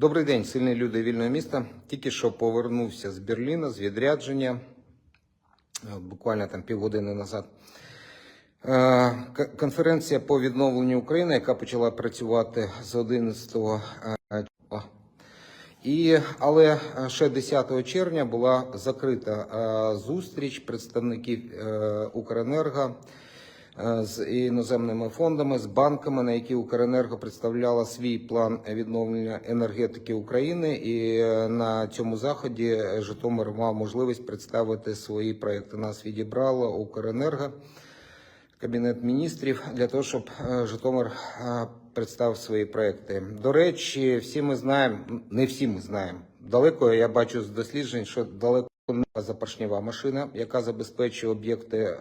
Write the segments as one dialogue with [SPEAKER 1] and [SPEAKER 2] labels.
[SPEAKER 1] Добрий день, сильні люди вільного міста. Тільки що повернувся з Берліна, з відрядження, е, буквально там півгодини назад. Е, Конференція по відновленню України, яка почала працювати з 11 е, числа. І, але ще 10 червня була закрита зустріч представників Укренерго з іноземними фондами, з банками, на які Укренерго представляла свій план відновлення енергетики України. І е, на цьому заході Житомир мав можливість представити свої проекти. Нас відібрало Укренерго. Кабінет міністрів для того, щоб е, Житомир е, представив свої проекти. До речі, всі ми знаємо, не всі ми знаємо. Далеко я бачу з досліджень, що далеко запоршнєва машина, яка забезпечує об'єкти е,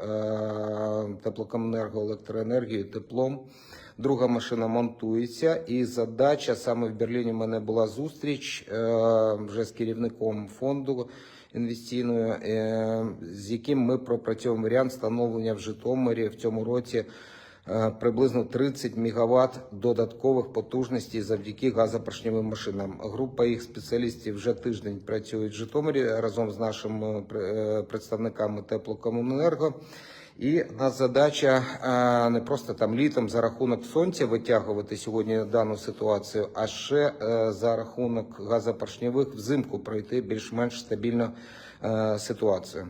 [SPEAKER 1] теплокомунерго, електроенергією, теплом. Друга машина монтується, і задача саме в Берліні. У мене була зустріч е, вже з керівником фонду інвестиційною, е, з яким ми пропрацьовуємо варіант встановлення в Житомирі в цьому році приблизно 30 мегаватт додаткових потужностей завдяки газопоршневим машинам. Група їх спеціалістів вже тиждень працює в Житомирі разом з нашими е, представниками теплокомуненерго. І нас задача е, не просто там літом за рахунок сонця витягувати сьогодні дану ситуацію, а ще е, за рахунок газопоршневих взимку пройти більш-менш стабільну е, ситуацію.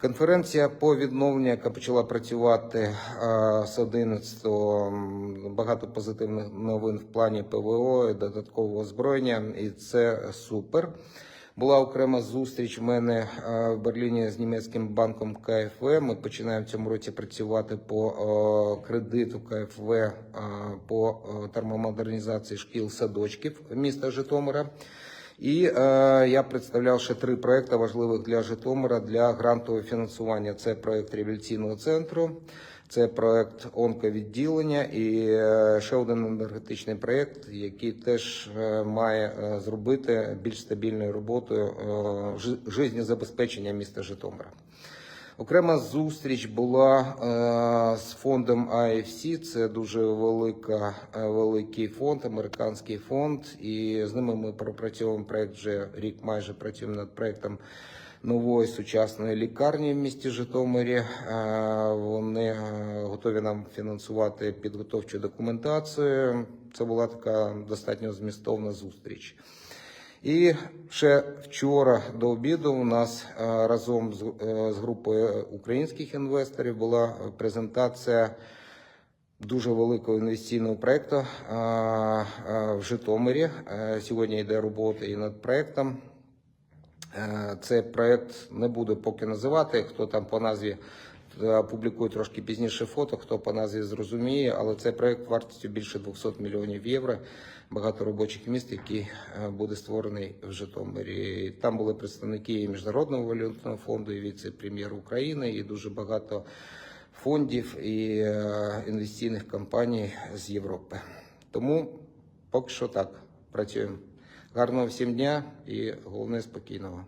[SPEAKER 1] Конференція по відновленню, яка почала працювати е, з 11-го, багато позитивних новин в плані ПВО, і додаткового озброєння, і це супер. Була окрема зустріч в мене е, в Берліні з німецьким банком КФВ. Ми починаємо в цьому році працювати по е, кредиту КФВ по термомодернізації шкіл садочків міста Житомира. І е, я представляв ще три проекти важливих для Житомира для грантового фінансування. Це проект реабілітаційного центру, це проект онковідділення і е, ще один енергетичний проект, який теж е, має е, зробити більш стабільною роботою е, жи- міста Житомира. Окрема зустріч була е, з фондом IFC. Це дуже велика, е, великий фонд, американський фонд. І з ними ми пропрацьовуємо проект вже рік. Майже працюємо над проектом нової сучасної лікарні в місті Житомирі. Е, вони е, готові нам фінансувати підготовчу документацію. Це була така достатньо змістовна зустріч. І ще вчора до обіду у нас е, разом з, е, групою українських інвесторів була презентація дуже великого інвестиційного проекту е, в Житомирі. Сьогодні йде робота і над проектом. Е, Цей проект не буду поки називати. Хто там по назві е, публікує трошки пізніше фото, хто по назві зрозуміє, але цей проект вартістю більше 200 мільйонів євро. Багато робочих міст, який е, буде створений в Житомирі. Там були представники Міжнародного валютного фонду, і віце-прем'єр України, і дуже багато фондів і е, інвестиційних компаній з Європи. Тому поки що так працюємо. Гарного всім дня і головне спокійного.